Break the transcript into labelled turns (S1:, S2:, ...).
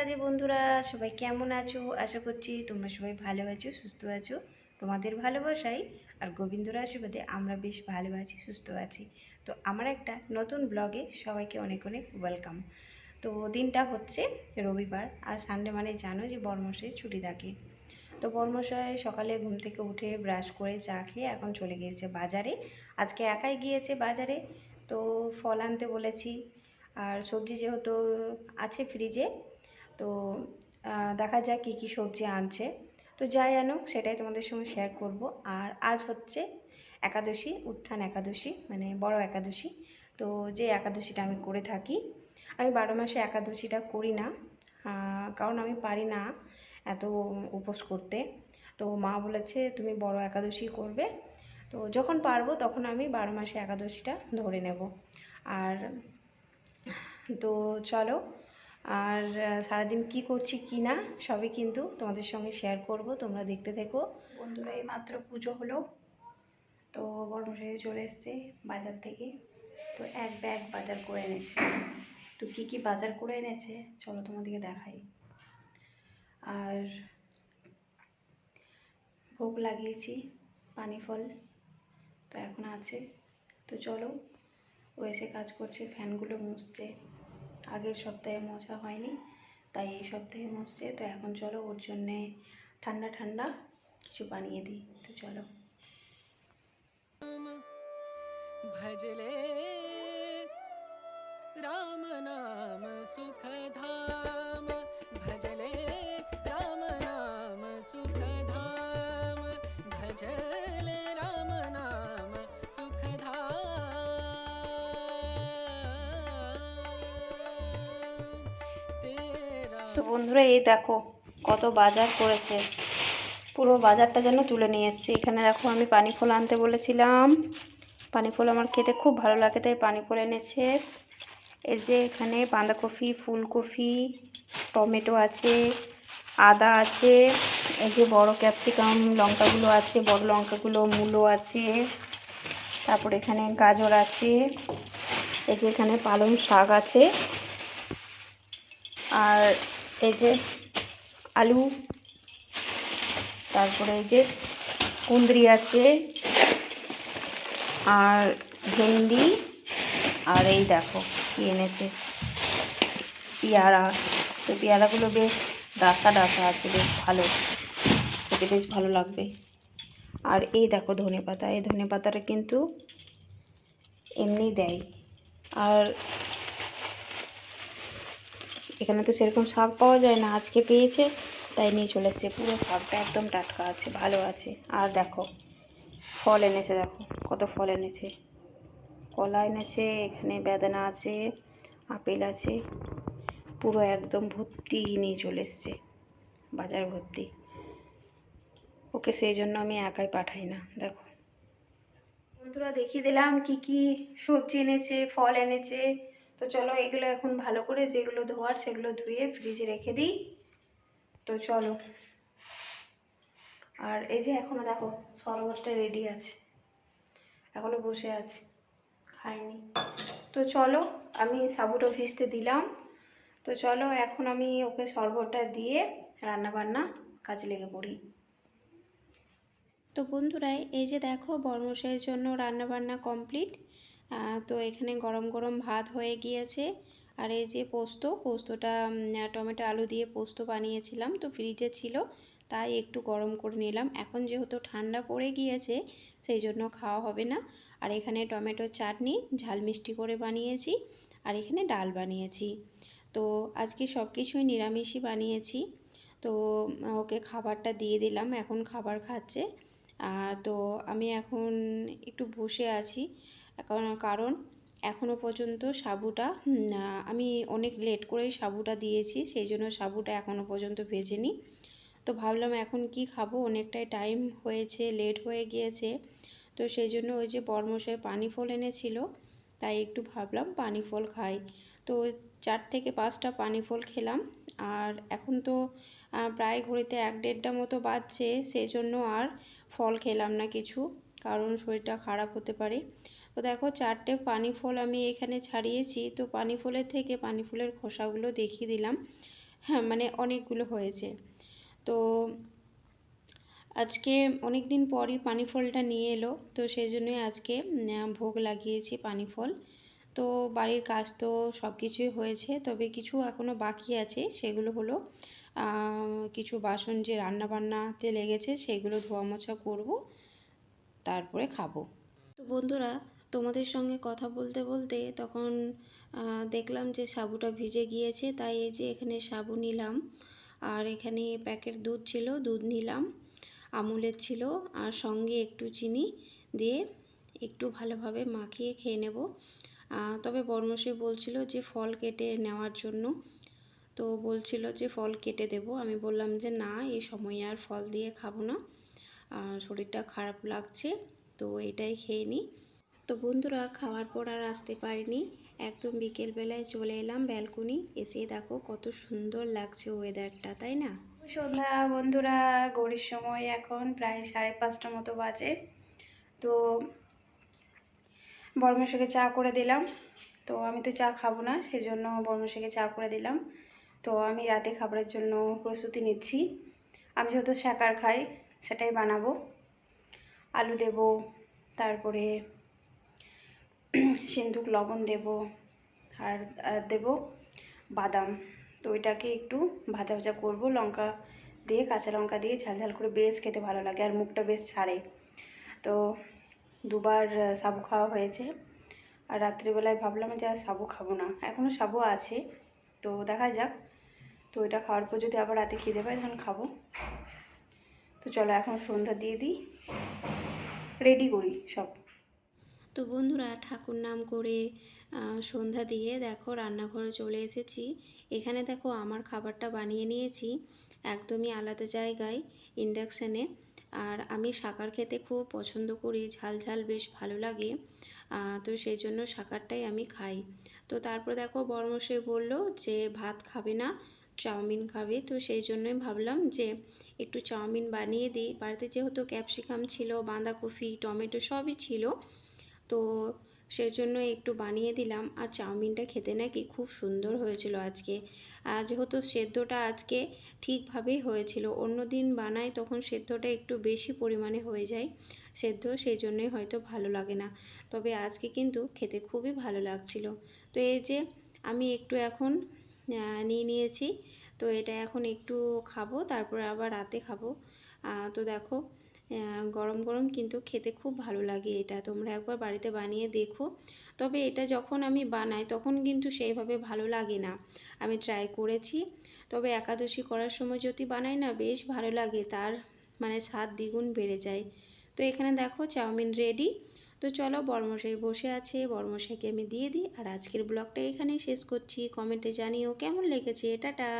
S1: রাধে বন্ধুরা, সবাই কেমন আছো? আশা করছি তোমরা সবাই ভালো আছো, সুস্থ আছো। তোমাদের ভালোবাসাই আর গোবিন্দর আশীর্বাদে আমরা বেশ ভালো আছি, সুস্থ আছি। তো আমার একটা নতুন ব্লগে সবাইকে অনেক অনেক ওয়েলকাম। তো দিনটা হচ্ছে রবিবার, আর সানডে মানে জানো যে বর্মশাই ছুটি থাকে। তো বর্মশাই সকালে ঘুম থেকে উঠে ব্রাশ করে চা খেয়ে এখন চলে গিয়েছে বাজারে। আজকে একাই গিয়েছে বাজারে, তো ফল আনতে বলেছি। আর সবজি যেহেতু আছে ফ্রিজে তো দেখা যাক কী কী সবজি আনছে। তো যাই আনুক, সেটাই তোমাদের সঙ্গে শেয়ার করব। আর আজ হচ্ছে একাদশী, উত্থান একাদশী মানে বড় একাদশী। তো যে একাদশীটা আমি করে থাকি, আমি বারো মাসে একাদশীটা করি না। কারণ আমি পারি না এত উপোস করতে। তো মা বলেছে, তুমি বড় একাদশী করবে। তো যখন পারব, তখন আমি বারো মাসে একাদশীটা ধরে নেব। আর তো চলো আর সারাদিন কি করছি কি না, সবই কিন্তু তোমাদের সঙ্গে শেয়ার করব, তোমরা দেখতে থেকো। বন্ধুরা, এই মাত্র পুজো হলো। তো বর্মশাই চলে এসছে বাজার থেকে। তো এক ব্যাগ বাজার করে এনেছে। তো কি কি বাজার করে এনেছে, চলো তোমাদেরকে দেখাই। আর ভোগ লাগিয়েছি, পানি ফল তো এখন আছে। তো চলো, ও এসে কাজ করছে, ফ্যানগুলো মুছছে। আগের সপ্তাহে মোছা হয়নি, তাই এই সপ্তাহে মুছছে। তো এখন চলো ওর জন্যে ঠান্ডা ঠান্ডা কিছু বানিয়ে দিই। তো চলো।
S2: ভজলে রাম নাম সুখ ধাম ভজলে রাম নাম সুখ ধাম
S1: তো বন্ধুরা, এই দেখো কত বাজার করেছে। পুরো বাজারটা যেন তুলে নিয়ে এসেছি। এখানে দেখো আমি পানি ফল আনতে বলেছিলাম। পানি ফল আমার খেতে খুব ভালো লাগে, তাই পানি ফল এনেছে। এই যে এখানে বাঁধাকপি, ফুলকপি, টমেটো আছে, আদা আছে, এই যে বড় ক্যাপসিকাম, লঙ্কাগুলো আছে, বড় লঙ্কাগুলো, মূলো আছে, তারপর এখানে গাজর আছে, এই যে এখানে পালং শাক আছে। আর এই যে আলু, তারপরে এই যে কুঁদরি আছে, আর ভেন্ডি, আর এই দেখো কি এনেছে, পেয়ারা। তো পেয়ারাগুলো বেশ ডাসা ডাসা আছে, বেশ ভালো। খেতে বেশ ভালো লাগবে। আর এই দেখো ধনে পাতা, এই ধনে পাতাটা কিন্তু এমনি দেয়। আর এখানে তো সেরকম শাক পাওয়া যায় না, আজকে পেয়েছে, তাই নিয়ে চলে এসছে। পুরো শাকটা একদম টাটকা আছে, ভালো আছে। আর দেখো, ফল এনেছে, দেখো, কত ফল এনেছে। কলা এনেছে, এখানে বেদানা আছে, আপেল আছে। পুরো একদম ভর্তি নিয়ে চলে এসছে, বাজার ভর্তি। ওকে সেই জন্য আমি একাই পাঠাই না, দেখো। বন্ধুরা দেখিয়ে দিলাম কি কি সবজি এনেছে, ফল এনেছে। তো চলো এগুলো এখন ভালো করে যেগুলো ধোয়ার সেগুলো ধুয়ে ফ্রিজে রেখে দিই। তো চলো। আর এই যে এখনও দেখো শরবতটা রেডি আছে। এখনও বসে আছে। খাইনি। তো চলো আমি সাবুটা ভিজতে দিলাম। তো চলো এখন আমি ওকে শরবতটা দিয়ে রান্না বান্না কাজে লেগে পড়ি। তো বন্ধুরা, এই যে দেখো বর্মশাইয়ের জন্য রান্না বান্না কমপ্লিট তো এখানে গরম গরম ভাত হয়ে গিয়েছে। আর এই যে পোস্ত, পোস্তটা টমেটো আলু দিয়ে পোস্ত বানিয়েছিলাম, তো ফ্রিজে ছিল, তাই একটু গরম করে নিলাম। এখন যেহেতু ঠান্ডা পড়ে গিয়েছে, সেই জন্য খাওয়া হবে না। আর এখানে টমেটো চাটনি, ঝাল মিষ্টি করে বানিয়েছি, আর এখানে ডাল বানিয়েছি। তো আজকে সব কিছুই নিরামিষই বানিয়েছি। তো ওকে খাবারটা দিয়ে দিলাম, এখন খাবার খাচ্ছে। আর তো আমি এখন একটু বসে আছি। কারণ এখনও পর্যন্ত সাবুটা আমি অনেক লেট করেই সাবুটা দিয়েছি, সেই জন্য সাবুটা এখনও পর্যন্ত ভেজেনি। তো ভাবলাম এখন কি খাব? অনেকটাই টাইম হয়েছে লেট হয়ে গিয়েছে। তো সেই জন্য ওই যে বর্মশাই পানি ফল এনেছিল, তাই একটু ভাবলাম পানি ফল খাই। তো চার থেকে পাঁচটা পানি ফল খেলাম, আর এখন তো প্রায় ঘড়িতে এক দেড়টা মতো বাজছে, সেই জন্য আর ফল খেলাম না কিছু, কারণ শরীরটা খারাপ হতে পারে। তো দেখো চারটে পানি ফল আমি এখানে ছাড়িয়েছি, তো পানি ফলের থেকে পানি ফুলের খোসাগুলো দেখিয়ে দিলাম। হ্যাঁ মানে অনেকগুলো হয়েছে। তো আজকে অনেক দিন পরই পানি ফলটা নিয়ে এলো, তো সেই জন্যই আজকে ভোগ লাগিয়েছি পানি ফল। তো বাড়ির কাজ তো সব কিছুই হয়েছে, তবে কিছু এখনও বাকি আছে। সেগুলো হলো কিছু বাসন যে রান্না বান্নাতে লেগেছে সেগুলো ধোয়া মোছা করব, তারপরে খাব। তো বন্ধুরা তোমাদের সঙ্গে কথা বলতে বলতে তখন দেখলাম যে সাবুটা ভিজে গিয়েছে, তাই এই যে এখানে সাবু নিলাম। আর এখানে প্যাকেট দুধ ছিল, দুধ নিলাম, আমুলের ছিল, আর সঙ্গে একটু চিনি দিয়ে একটু ভালোভাবে মাখিয়ে খেয়ে নেব। তবে বর্মশাই বলছিল যে ফল কেটে নেওয়ার জন্য। তো বলছিল যে ফল কেটে দেব। আমি বললাম যে না এই সময় আর ফল দিয়ে খাব না। শরীরটা খারাপ লাগছে, তো এটাই খেয়ে নিই। তো বন্ধুরা, খাওয়ার পর আর আসতে পারিনি। একদম বিকেলবেলায় চলে এলাম ব্যালকনি। এসে দেখো কত সুন্দর লাগছে ওয়েদারটা তাই না? সন্ধ্যা বন্ধুরা গড়ির সময় এখন প্রায় সাড়ে পাঁচটা মতো বাজে। তো বর্মশাকে চা করে দিলাম। তো আমি তো চা খাব না, সেজন্য বর্মশাকে চা করে দিলাম। তো আমি রাতে খাবারের জন্য প্রস্তুতি নিচ্ছি। আমি যেহেতু শাকার খাই, সেটাই বানাবো। আলু দেব, তারপরে সিন্ধুক লবণ দেব, আর দেব বাদাম। তো ওইটাকে একটু ভাজা ভাজা করব, লঙ্কা দিয়ে কাঁচা লঙ্কা দিয়ে ঝাল ঝাল করে বেশ খেতে ভালো লাগে, আর মুখটা বেশ ছাড়ে। তো দুবার সাবু খাওয়া হয়েছে। আর রাত্রিবেলায় ভাবলাম যে আর সাবু খাব না এখনও সাবু আছে। তো দেখা যাক, তো এটা খাওয়ার পর যদি আবার রাতে খিদে পাই তখন খাব। তো চলো এখন সন্ধ্যা দিয়ে দিই রেডি করি সব। তো বন্ধুরা ঠাকুর নাম করে সন্ধ্যা দিয়ে দেখো রান্নাঘরে চলে এসেছি। এখানে দেখো আমার খাবারটা বানিয়ে নিয়েছি একদমই আলাদা জায়গায় ইন্ডাকশানে আর আমি সাকার খেতে খুব পছন্দ করি, ঝাল ঝাল বেশ ভালো লাগে তো সেই জন্য সাকারটাই আমি খাই। তো তারপর দেখো বড়মশাই বলল যে ভাত খাবে না, চাউমিন খাবে। তো সেই জন্যই ভাবলাম যে একটু চাউমিন বানিয়ে দিই। বাড়িতে যেহেতু ক্যাপসিকাম ছিল, বাঁধাকপি, টমেটো সবই ছিল তো সেই জন্য একটু বানিয়ে দিলাম। আর চাউমিনটা খেতে নাকি খুব সুন্দর হয়েছিল আজকে। আর যেহেতু সেদ্ধটা আজকে ঠিকভাবেই হয়েছিল অন্য দিন বানাই তখন সেদ্ধটা একটু বেশি পরিমাণে হয়ে যায়। সেদ্ধ সেই জন্যই হয়তো ভালো লাগে না। তবে আজকে কিন্তু খেতে খুবই ভালো লাগছিল। তো এই যে আমি একটু এখন নিয়ে নিয়েছি। তো এটা এখন একটু খাব, তারপরে আবার রাতে খাব। তো দেখো গরম গরম কিন্তু খেতে খুব ভালো লাগে এটা। তোমরা একবার বাড়িতে বানিয়ে দেখো। তবে এটা যখন আমি বানাই তখন কিন্তু সেইভাবে ভালো লাগে না। আমি ট্রাই করেছি। তবে একাদশী করার সময় যদি বানাই না, বেশ ভালো লাগে। তার মানে স্বাদ দ্বিগুণ বেড়ে যায়। তো এখানে দেখো চাউমিন রেডি তো চলো বর্মশাই বসে আছে। বর্মশাইকে আমি দিয়ে দিই। আর আজকের ব্লগটা এখানেই শেষ করছি। কমেন্টে জানিও কেমন লেগেছে। টাটা!